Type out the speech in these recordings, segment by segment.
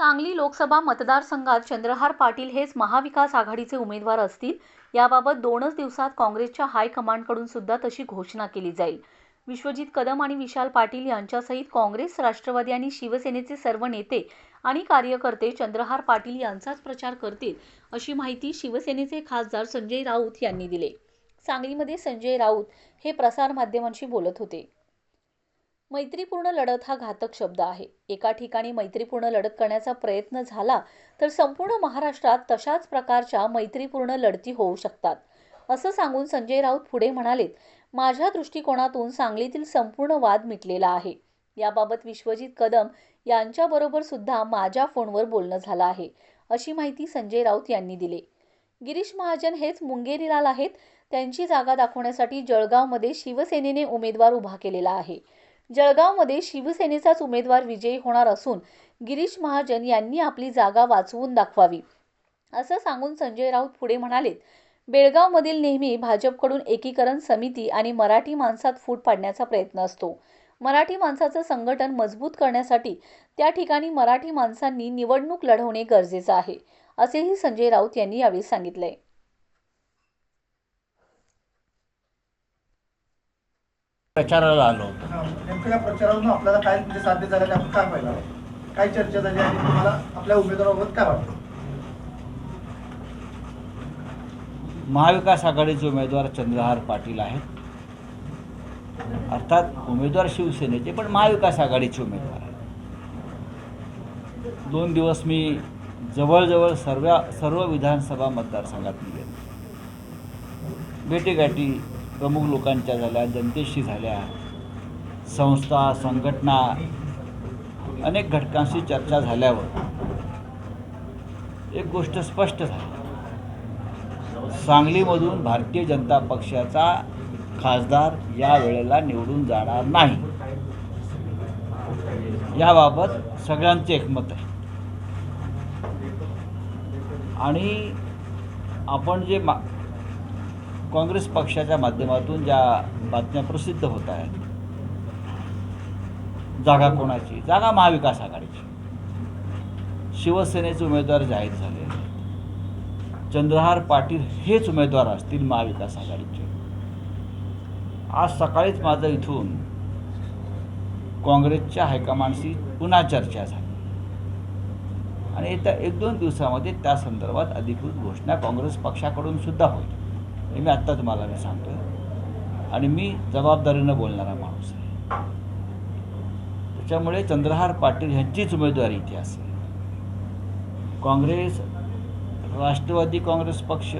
सांगली लोकसभा मतदारसंघात चंद्रहार पाटील हेच महाविकास आघाडीचे उमेदवार असतील याबाबत दोनच दिवसात काँग्रेसच्या हायकमांडकडून सुद्धा तशी घोषणा केली जाईल. विश्वजित कदम आणि विशाल पाटील यांच्यासहित काँग्रेस राष्ट्रवादी आणि शिवसेनेचे सर्व नेते आणि कार्यकर्ते चंद्रहार पाटील यांचाच प्रचार करतील अशी माहिती शिवसेनेचे खासदार संजय राऊत यांनी दिले. सांगलीमध्ये संजय राऊत हे प्रसारमाध्यमांशी बोलत होते. मैत्रीपूर्ण लढत हा घातक शब्द आहे. एका ठिकाणी मैत्रीपूर्ण लढत करण्याचा प्रयत्न झाला तर संपूर्ण महाराष्ट्रात तशाच प्रकारच्या मैत्रीपूर्ण लढती होऊ शकतात. असं सांगून संजय राऊत पुढे म्हणालेत माझ्या दृष्टिकोनातून सांगलीतील संपूर्ण वाद मिटलेला आहे. याबाबत विश्वजित कदम यांच्याबरोबर सुद्धा माझ्या फोनवर बोलणं झालं आहे अशी माहिती संजय राऊत यांनी दिली. गिरीश महाजन हेच मुंगेरीलाल आहेत. त्यांची जागा दाखवण्यासाठी जळगावमध्ये शिवसेनेने उमेदवार उभा केलेला आहे. जळगावमध्ये शिवसेनेचाच उमेदवार विजयी होणार असून गिरीश महाजन यांनी आपली जागा वाचवून दाखवावी. असं सांगून संजय राऊत पुढे म्हणालेत बेळगावमधील नेहमी भाजपकडून एकीकरण समिती आणि मराठी माणसात फूट पाडण्याचा प्रयत्न असतो. मराठी माणसाचं संघटन मजबूत करण्यासाठी त्या ठिकाणी मराठी माणसांनी निवडणूक लढवणे गरजेचं आहे असेही संजय राऊत यांनी यावेळी सांगितलंय. प्रचाराला आलो नेमकं या प्रचारावरून आपल्याला काय म्हणजे साध्य झालं आपण काय पाहिलं काय चर्चा झाली आणि तुम्हाला आपल्या उमेदवाराबाबत काय वाटतं? महाविकास आघाडीचे उमेदवार चंद्रहार पाटील आहेत. अर्थात उमेदवार शिवसेनेचे पण महाविकास आघाडीचे उमेदवार आहेत. दोन दिवस मी जवळजवळ सर्व सर्व विधानसभा मतदारसंघात गेलो. भेटीगाठी प्रमुख लोकांच्या झाल्या जनतेशी झाल्या संस्था संघटना अनेक घटकांशी चर्चा झाल्यावर एक गोष्ट स्पष्ट झाली. सांगलीमधून भारतीय जनता पक्षाचा खासदार या वेळेला निवडून जाणार नाही. याबाबत सगळ्यांचे एकमत आहे. आणि आपण जे मा काँग्रेस पक्षाच्या माध्यमातून ज्या बातम्या प्रसिद्ध होत आहेत जागा कोणाची? जागा महाविकास आघाडीची. शिवसेनेचे उमेदवार जाहीर झाले चंद्रहार पाटील हेच उमेदवार असतील महाविकास आघाडीचे. आज सकाळीच माझं इथून काँग्रेसच्या हायकमांडशी पुन्हा चर्चा झाली. आणि येत्या एक दोन दिवसामध्ये त्या संदर्भात अधिकृत घोषणा काँग्रेस पक्षाकडून सुद्धा होईल. हे मी आत्ता तुम्हाला मी सांगतो आणि मी जबाबदारीनं बोलणारा माणूस आहे. त्याच्यामुळे चंद्रहार पाटील यांचीच उमेदवारी इथे असेल काँग्रेस राष्ट्रवादी काँग्रेस पक्ष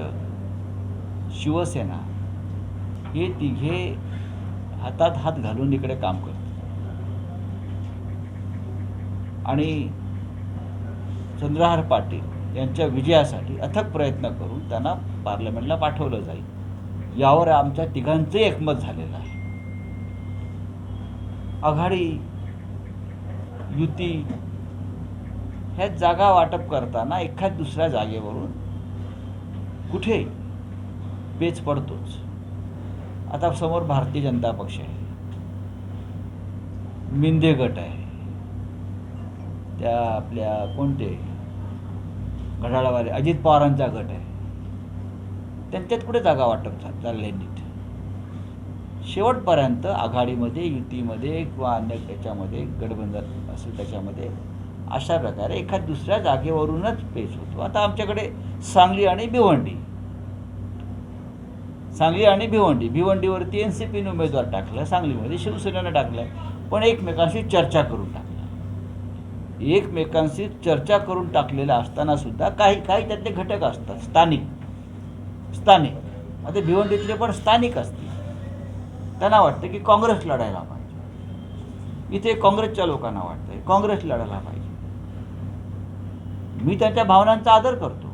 शिवसेना हे तिघे हातात हात घालून इकडे काम करतात. आणि चंद्रहार पाटील यांच्या विजयासाठी अथक प्रयत्न करून त्यांना पार्लमेंटला पाठवलं जाईल. यावर आमच्या तिघांचं एकमत झालेलं आहे. आघाडी युती ह्या जागा वाटप करताना एखाद दुसऱ्या जागेवरून कुठे पेच पडतोच. आता समोर भारतीय जनता पक्ष आहे. मिंदे गट आहे. त्या आपल्या कोणते? घड्याळावाले. अजित पवारांचा गट आहे. त्यांच्यात कुठे जागा वाटप चाललंय नीट शेवटपर्यंत आघाडीमध्ये युतीमध्ये किंवा अन्य त्याच्यामध्ये गठबंधन असेल त्याच्यामध्ये अशा प्रकारे एखाद दुसऱ्या जागेवरूनच पेच होतो. आता आमच्याकडे सांगली आणि भिवंडी. सांगली आणि भिवंडी. भिवंडीवरती एन सी पीने उमेदवार टाकला सांगलीमध्ये शिवसेनेनं टाकलं पण एकमेकांशी चर्चा करून टाकला. एकमेकांशी चर्चा करून टाकलेल्या असताना सुद्धा काही काही त्यातले घटक असतात. स्थानिक. स्थानिक. आता भिवंडीतले पण स्थानिक असतील. त्यांना वाटतं की काँग्रेस लढायला पाहिजे. इथे काँग्रेसच्या लोकांना वाटतंय. काँग्रेस लढायला पाहिजे. मी त्यांच्या भावनांचा आदर करतो.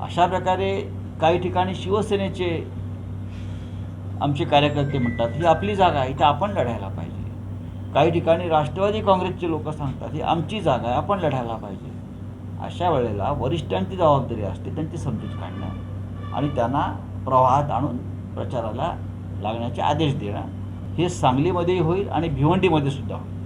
अशा प्रकारे काही ठिकाणी शिवसेनेचे आमचे कार्यकर्ते म्हणतात ही आपली जागा आहे. इथे आपण लढायला पाहिजे. काही ठिकाणी राष्ट्रवादी काँग्रेसचे लोक सांगतात ही आमची जागा आहे आपण लढायला पाहिजे. अशा वेळेला वरिष्ठांची जबाबदारी असते त्यांची समजूत काढणं आणि त्यांना प्रवाहात आणून प्रचाराला लागण्याचे आदेश देणं हे सांगलीमध्येही होईल आणि भिवंडीमध्ये सुद्धा होईल.